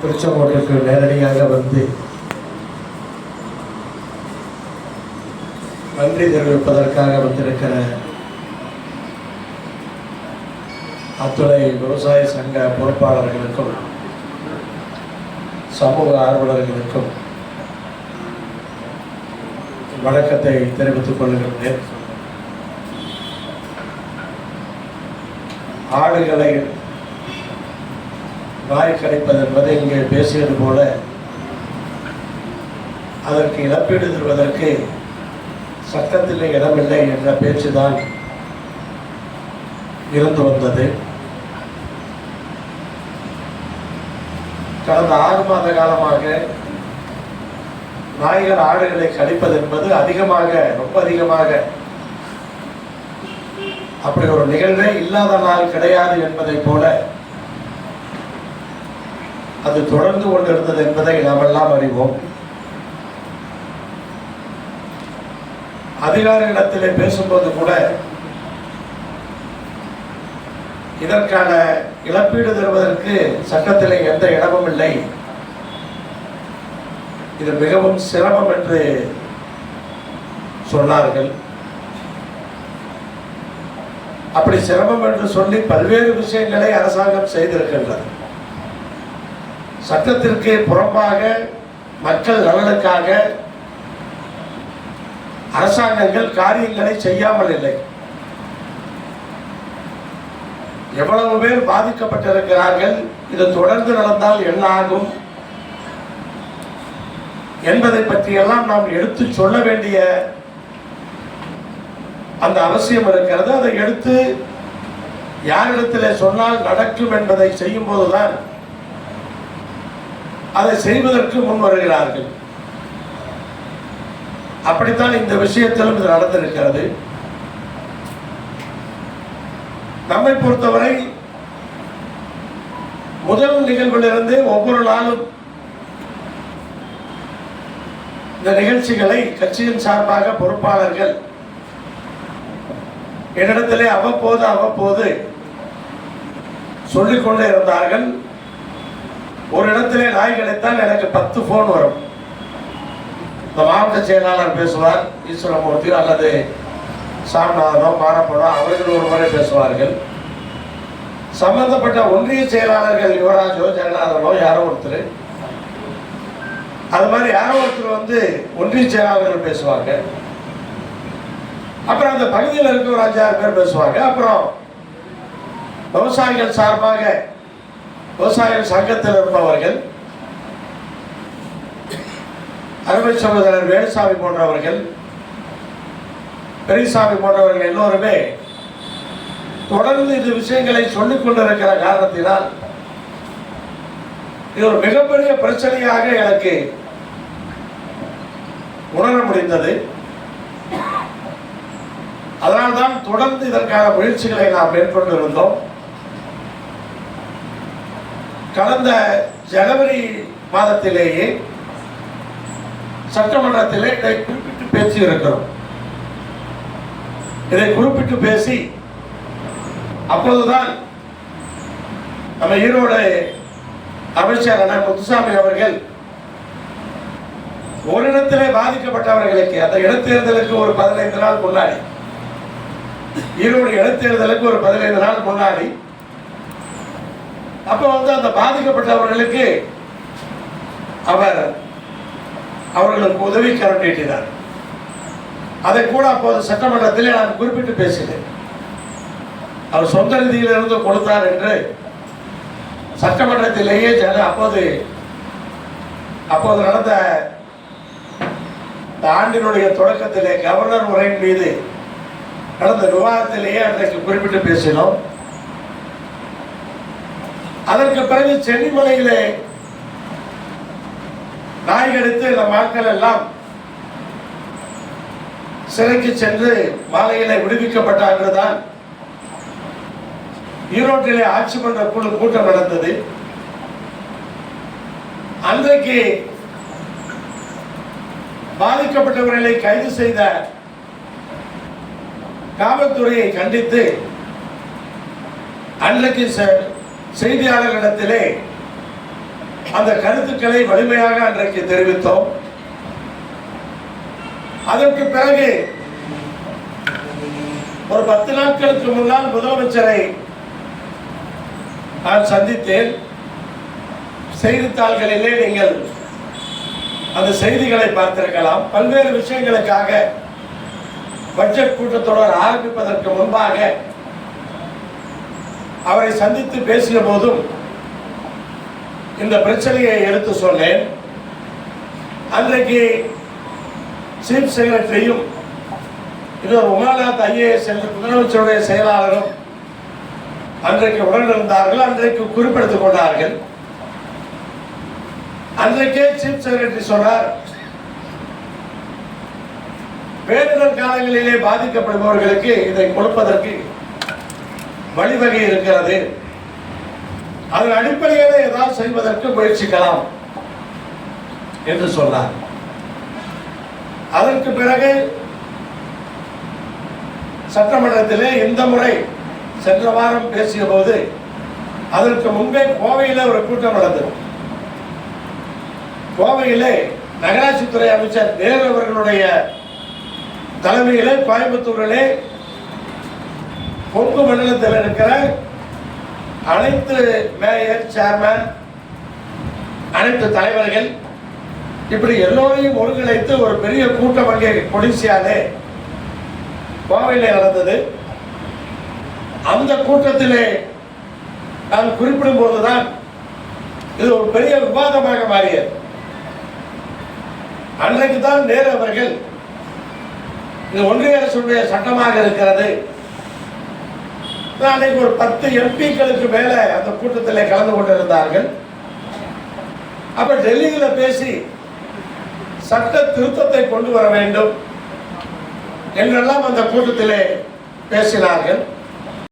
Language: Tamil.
திருச்செங்கோட்டுக்கு நேரடியாக வந்து நன்றி தெரிவிப்பதற்காக வந்திருக்கிற அத்துறை விவசாய சங்க பொறுப்பாளர்களுக்கும் சமூக ஆர்வலர்களுக்கும் வணக்கத்தை தெரிவித்துக் கொள்கின்றேன். ஆடுகளை வாய் கிடைப்பது என்பதை இங்கே பேசியது போல அதற்கு இழப்பீடு தருவதற்கு சட்டத்தில் இடமில்லை என்ற பேச்சுதான் இருந்து வந்தது. கடந்த ஆறு மாத காலமாக நாய்கள் ஆடுகளை கடிப்பது என்பது அதிகமாக ரொம்ப அதிகமாக அப்படி ஒரு நிகழ்வே இல்லாத நாள் கிடையாது என்பதைப் போல அது தொடர்ந்து கொண்டிருந்தது என்பதை நாம் எல்லாம் அறிவோம். அதிகாரிகளிடத்திலே பேசும்போது கூட இதற்கான இழப்பீடு தருவதற்கு சட்டத்திலே எந்த இடமும் இல்லை. இது மிகவும் சிரமம் என்று சொன்னார்கள். அப்படி சிரமம் என்று சொல்லி பல்வேறு விஷயங்களை அரசாங்கம் செய்திருக்கின்றது. சட்டத்திற்கு புறம்பாக மக்கள் நலனுக்காக அரசாங்கங்கள் காரியங்களை செய்யாமல் இல்லை. எவ்வளவு பேர் பாதிக்கப்பட்டிருக்கிறார்கள் இது தொடர்ந்து நடந்தால் என்ன ஆகும் என்பதை பற்றியெல்லாம் நாம் எடுத்து சொல்ல வேண்டிய அந்த அவசியம் இருக்கிறது. அதை எடுத்து யாரிடத்தில் சொன்னால் நடக்கும் என்பதை செய்யும் போதுதான் அதை செய்வதற்கு முன் வருகிறார்கள். அப்படித்தான் இந்த விஷயத்திலும் இது நடந்திருக்கிறது. நம்மை பொறுத்தவரை முதல் நிகழ்விலிருந்து ஒவ்வொரு நாளும் இந்த நிகழ்ச்சிகளை கட்சியின் சார்பாக பொறுப்பாளர்கள் என்னிடத்திலே அவ்வப்போது அவ்வப்போது சொல்லிக்கொண்டே இருந்தார்கள். ஒரு இடத்துல நாய் கிடைத்தால் எனக்கு பத்து ஃபோன் வரும். இந்த மாவட்ட செயலாளர் பேசுவார் ஈஸ்வரமூர்த்தி அல்லது சாமிநாதனோ மாரப்பனோ அவர்கள் ஒரு முறை பேசுவார்கள். சம்பந்தப்பட்ட ஒன்றிய செயலாளர்கள் யுவராஜோ ஜெயநாதனோ யாரோ ஒருத்தர். அது மாதிரி யாரோ ஒருத்தர் வந்து ஒன்றிய செயலாளர்கள் பேசுவாங்க. அப்புறம் அந்த பகுதியில் இருக்க ஒரு அஞ்சாறு பேர் பேசுவாங்க. அப்புறம் விவசாயிகள் சார்பாக விவசாய சங்கத்தில் இருப்பவர்கள் அருமை சகோதரர் வேலுசாமி போன்றவர்கள் பெரியசாமி போன்றவர்கள் எல்லோருமே தொடர்ந்து இந்த விஷயங்களை சொல்லிக் கொண்டிருக்கிற காரணத்தினால் இது ஒரு மிகப்பெரிய பிரச்சனையாக எனக்கு உணர முடிந்தது. அதனால்தான் தொடர்ந்து இதற்கான முயற்சிகளை நாம் மேற்கொண்டிருந்தோம் கடந்த ஜனவரி மாதத்திலேயே சட்டமன்றத்திலே இதை குறிப்பிட்டு பேசி இருக்கிறோம் இதை குறிப்பிட்டு பேசி அப்போதுதான் நம்ம ஈரோடு அமைச்சர் அண்ணன் முத்துசாமி அவர்கள் ஒரு இடத்திலே பாதிக்கப்பட்டவர்களுக்கு அந்த இடத்தேர்தலுக்கு ஒரு பதினைந்து நாள் முன்னாடி ஈரோடு இடத்தேர்தலுக்கு ஒரு பதினைந்து நாள் முன்னாடி அப்ப வந்து அந்த பாதிக்கப்பட்டவர்களுக்கு அவர் அவர்களுக்கு உதவி கரம் நீட்டினார் அதை கூட அப்போது சட்டமன்றத்திலே நான் குறிப்பிட்டு பேசினேன். அவர் சொந்த நிதியிலிருந்து கொடுத்தார் என்று சட்டமன்றத்திலேயே ஜன அப்போது அப்போது நடந்த இந்த ஆண்டினுடைய தொடக்கத்திலே கவர்னர் உரையின் மீது நடந்த விவாதத்திலேயே அன்றைக்கு குறிப்பிட்டு பேசினோம். அதற்கு பிறகு சென்னிமலையிலே நாய்கடித்து இந்த மக்கள் எல்லாம் சிறைக்கு சென்று மாலையில விடுவிக்கப்பட்டார்கள் தான். ஈரோட்டிலே ஆட்சி மன்ற குழு கூட்டம் நடந்தது. அன்றைக்கு பாதிக்கப்பட்டவர்களை கைது செய்த காவல்துறையை கண்டித்து அன்றைக்கு செய்தியாளர்களிடத்திலே அந்த கருத்துக்களை வலிமையாக அன்றைக்கு தெரிவித்தோம். அதற்கு பிறகு ஒரு பத்து நாட்களுக்கு முன்னால் முதலமைச்சரை நான் சந்தித்தேன். செய்தித்தாள்களிலே நீங்கள் அந்த செய்திகளை பார்த்திருக்கலாம். பல்வேறு விஷயங்களுக்காக பட்ஜெட் கூட்டத்தொடர் ஆரம்பிப்பதற்கு முன்பாக அவரை சந்தித்து பேசிய போதும் இந்த பிரச்சனையை எடுத்து சொன்னேன். அன்றைக்கு சீஃப் செக்ரட்டரியும் இன்னொரு உமாநாத் ஐஏஎஸ் என்ற முதலமைச்சருடைய செயலாளரும் அன்றைக்கு உடனிருந்தார்கள் அன்றைக்கு குறிப்பிடுத்துக் கொண்டார்கள். அன்றைக்கே சீஃப் செக்ரட்டரி சொன்னார் பேரிடர் காலங்களிலே பாதிக்கப்படுபவர்களுக்கு இதை கொடுப்பதற்கு வழிவகை இருக்கிறது. அதன் அடிப்படையில் ஏதாவது செய்வதற்கு முயற்சிக்கலாம் என்று சொன்னார். அதற்கு பிறகு சட்டமன்றத்திலே இந்த முறை சென்ற வாரம் பேசிய போது அதற்கு முன்பே கோவையில் ஒரு கூட்டம் நடந்தது. கோவையிலே நகராட்சித்துறை அமைச்சர் நேரு அவர்களுடைய தலைமையிலே கோயம்புத்தூரிலே கொங்கு மண்டலத்தில் இருக்கிற அனைத்து மேயர் சேர்மேன் அனைத்து தலைவர்கள் இப்படி எல்லோரையும் ஒருங்கிணைத்து ஒரு பெரிய கூட்டம் அங்கே கொடிசியாலே கோவையில் நடந்தது. அந்த கூட்டத்திலே நான் குறிப்பிடும் போதுதான் இது ஒரு பெரிய விவாதமாக மாறியது. அன்றைக்கு தான் நேரு அவர்கள் இது ஒன்றிய அரசுடைய சட்டமாக இருக்கிறது. நாளைக்கு ஒரு பத்து எம்பிக்களுக்கு மேல அந்த கூட்டத்தில் கலந்து கொண்டிருந்தார்கள். அப்ப டெல்லியில பேசி சட்ட திருத்தத்தை கொண்டு வர வேண்டும் என்றெல்லாம் அந்த கூட்டத்திலே பேசினார்கள்.